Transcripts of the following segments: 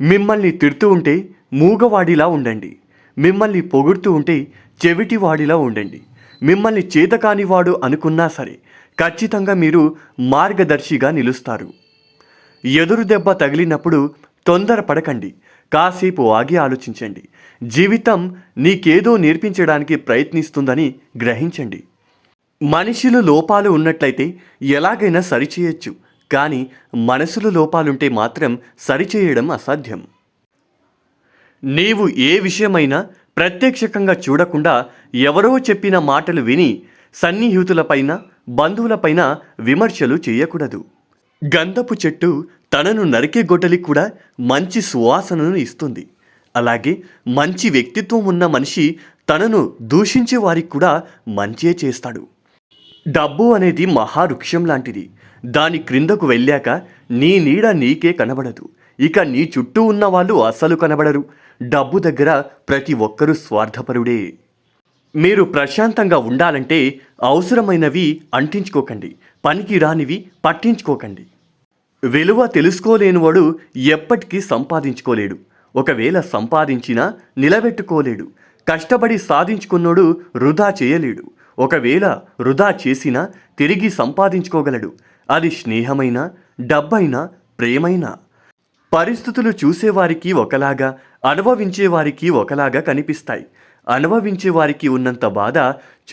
మిమ్మల్ని తిడుతూ ఉంటే మూగవాడిలా ఉండండి. మిమ్మల్ని పొగుడుతూ ఉంటే చెవిటివాడిలా ఉండండి. మిమ్మల్ని చేతకానివాడు అనుకున్నా సరే ఖచ్చితంగా మీరు మార్గదర్శిగా నిలుస్తారు. ఎదురు దెబ్బ తగిలినప్పుడు తొందరపడకండి. కాసేపు ఆగి ఆలోచించండి. జీవితం నీకేదో నేర్పించడానికి ప్రయత్నిస్తుందని గ్రహించండి. మనిషిలో లోపాలు ఉన్నట్లయితే ఎలాగైనా సరిచేయచ్చు. కానీ మనసులో లోపాలుంటే మాత్రం సరిచేయడం అసాధ్యం. నీవు ఏ విషయమైనా ప్రత్యక్షకంగా చూడకుండా ఎవరో చెప్పిన మాటలు విని సన్నిహితులపైన బంధువులపైన విమర్శలు చేయకూడదు. గంధపు చెట్టు తనను నరికే గొడ్డలి కూడా మంచి సువాసనను ఇస్తుంది. అలాగే మంచి వ్యక్తిత్వం ఉన్న మనిషి తనను దూషించే వారికి కూడా మంచే చేస్తాడు. డబ్బు అనేది మహావృక్షం లాంటిది. దాని క్రిందకు వెళ్ళాక నీ నీడ నీకే కనబడదు. ఇక నీ చుట్టూ ఉన్న వాళ్ళు అస్సలు కనబడరు. డబ్బు దగ్గర ప్రతి ఒక్కరూ స్వార్థపరుడే. మీరు ప్రశాంతంగా ఉండాలంటే అవసరమైనవి అంటించుకోకండి. పనికి రానివి పట్టించుకోకండి. విలువ తెలుసుకోలేనివాడు ఎప్పటికీ సంపాదించుకోలేడు. ఒకవేళ సంపాదించినా నిలబెట్టుకోలేడు. కష్టపడి సాధించుకున్నోడు వృధా చేయలేడు. ఒకవేళ వృధా చేసినా తిరిగి సంపాదించుకోగలడు. అది స్నేహమైనా డబ్బైనా ప్రేమైనా? పరిస్థితులు చూసేవారికి ఒకలాగా అనుభవించేవారికి ఒకలాగా కనిపిస్తాయి. అనుభవించే వారికి ఉన్నంత బాధ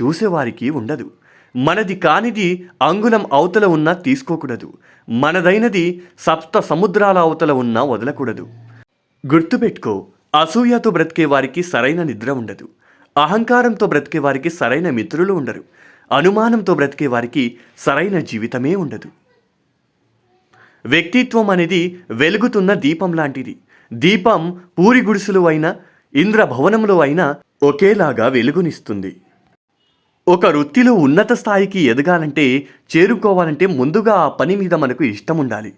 చూసేవారికి ఉండదు. మనది కానిది అంగుళం అవతల ఉన్నా తీసుకోకూడదు. మనదైనది సప్త సముద్రాల అవతల ఉన్నా వదలకూడదు. గుర్తుపెట్టుకో అసూయతో బ్రతికే వారికి సరైన నిద్ర ఉండదు. అహంకారంతో బ్రతికే వారికి సరైన మిత్రులు ఉండరు. అనుమానంతో బ్రతికే వారికి సరైన జీవితమే ఉండదు. వ్యక్తిత్వం అనేది వెలుగుతున్న దీపం లాంటిది. దీపం పూరి గుడిసెలు అయినా ఇంద్రభవనంలో అయినా ఒకేలాగా వెలుగునిస్తుంది. ఒక వృత్తిలో ఉన్నత స్థాయికి ఎదగాలంటే చేరుకోవాలంటే ముందుగా ఆ పని మీద మనకు ఇష్టం ఉండాలి.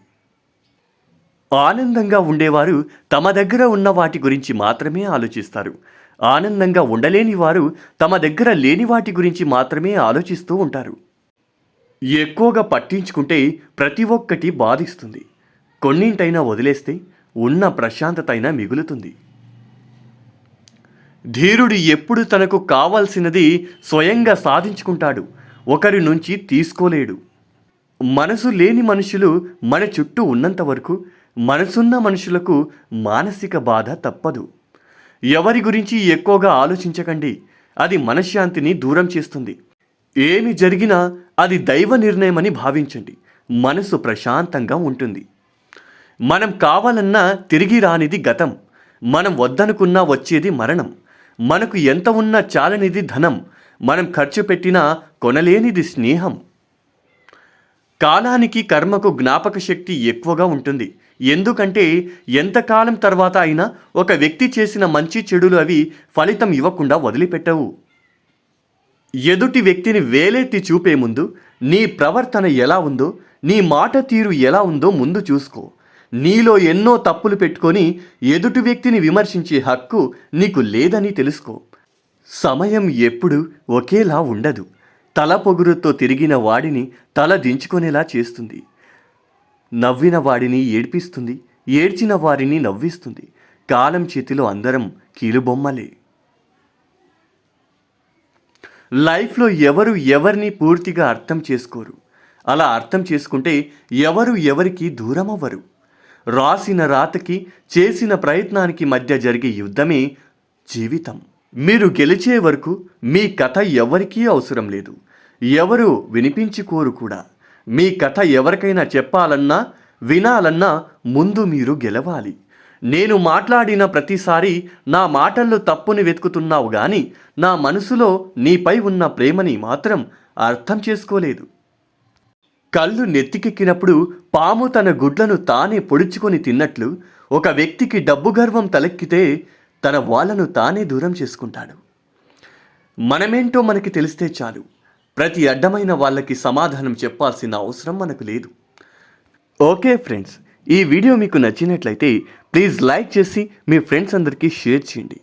ఆనందంగా ఉండేవారు తమ దగ్గర ఉన్న వాటి గురించి మాత్రమే ఆలోచిస్తారు. ఆనందంగా ఉండలేని వారు తమ దగ్గర లేని వాటి గురించి మాత్రమే ఆలోచిస్తూ ఉంటారు. ఎక్కువగా పట్టించుకుంటే ప్రతి ఒక్కటి బాధిస్తుంది. కొన్నింటైనా వదిలేస్తే ఉన్న ప్రశాంతత అయినా మిగులుతుంది. ధీరుడు ఎప్పుడు తనకు కావాల్సినది స్వయంగా సాధించుకుంటాడు. ఒకరి నుంచి తీసుకోలేడు. మనసు లేని మనుషులు మన చుట్టూ ఉన్నంత వరకు మనసున్న మనుషులకు మానసిక బాధ తప్పదు. ఎవరి గురించి ఎక్కువగా ఆలోచించకండి. అది మనశ్శాంతిని దూరం చేస్తుంది. ఏమి జరిగినా అది దైవ నిర్ణయమని భావించండి. మనసు ప్రశాంతంగా ఉంటుంది. మనం కావాలన్నా తిరిగి రానిది గతం. మనం వద్దనుకున్నా వచ్చేది మరణం. మనకు ఎంత ఉన్నా చాలనిది ధనం. మనం ఖర్చు పెట్టినా కొనలేనిది స్నేహం. కాలానికి కర్మకు జ్ఞాపక శక్తి ఎక్కువగా ఉంటుంది. ఎందుకంటే ఎంతకాలం తర్వాత అయినా ఒక వ్యక్తి చేసిన మంచి చెడులు అవి ఫలితం ఇవ్వకుండా వదిలిపెట్టవు. ఎదుటి వ్యక్తిని వేలెత్తి చూపే ముందు నీ ప్రవర్తన ఎలా ఉందో నీ మాట తీరు ఎలా ఉందో ముందు చూసుకో. నీలో ఎన్నో తప్పులు పెట్టుకొని ఎదుటి వ్యక్తిని విమర్శించే హక్కు నీకు లేదని తెలుసుకో. సమయం ఎప్పుడు ఒకేలా ఉండదు. తల పొగురుతో తిరిగిన వాడిని తల దించుకునేలా చేస్తుంది. నవ్విన వాడిని ఏడ్పిస్తుంది ఏడ్చిన వారిని నవ్విస్తుంది. కాలం చేతిలో అందరం కీలుబొమ్మలే. లైఫ్లో ఎవరు ఎవరిని పూర్తిగా అర్థం చేసుకోరు. అలా అర్థం చేసుకుంటే ఎవరు ఎవరికి దూరం అవ్వరు రాసిన రాతకి చేసిన ప్రయత్నానికి మధ్య జరిగే యుద్ధమే జీవితం. మీరు గెలిచే వరకు మీ కథ ఎవరికీ అవసరం లేదు. ఎవరు వినిపించుకోరు కూడా. మీ కథ ఎవరికైనా చెప్పాలన్నా వినాలన్నా ముందు మీరు గెలవాలి. నేను మాట్లాడిన ప్రతిసారి నా మాటల్లో తప్పుని వెతుకుతున్నావు కానీ నా మనసులో నీపై ఉన్న ప్రేమని మాత్రం అర్థం చేసుకోలేదు. కళ్ళు నెత్తికెక్కినప్పుడు పాము తన గుడ్లను తానే పొడుచుకొని తిన్నట్లు ఒక వ్యక్తికి డబ్బు గర్వం తలెక్కితే తన వాళ్ళను తానే దూరం చేసుకుంటాడు. మనమేంటో మనకి తెలిస్తే చాలు. ప్రతి అడ్డమైన వాళ్ళకి సమాధానం చెప్పాల్సిన అవసరం మనకు లేదు. ఓకే ఫ్రెండ్స్ ఈ వీడియో మీకు నచ్చినట్లయితే ప్లీజ్ లైక్ చేసి మీ ఫ్రెండ్స్ అందరికీ షేర్ చేయండి.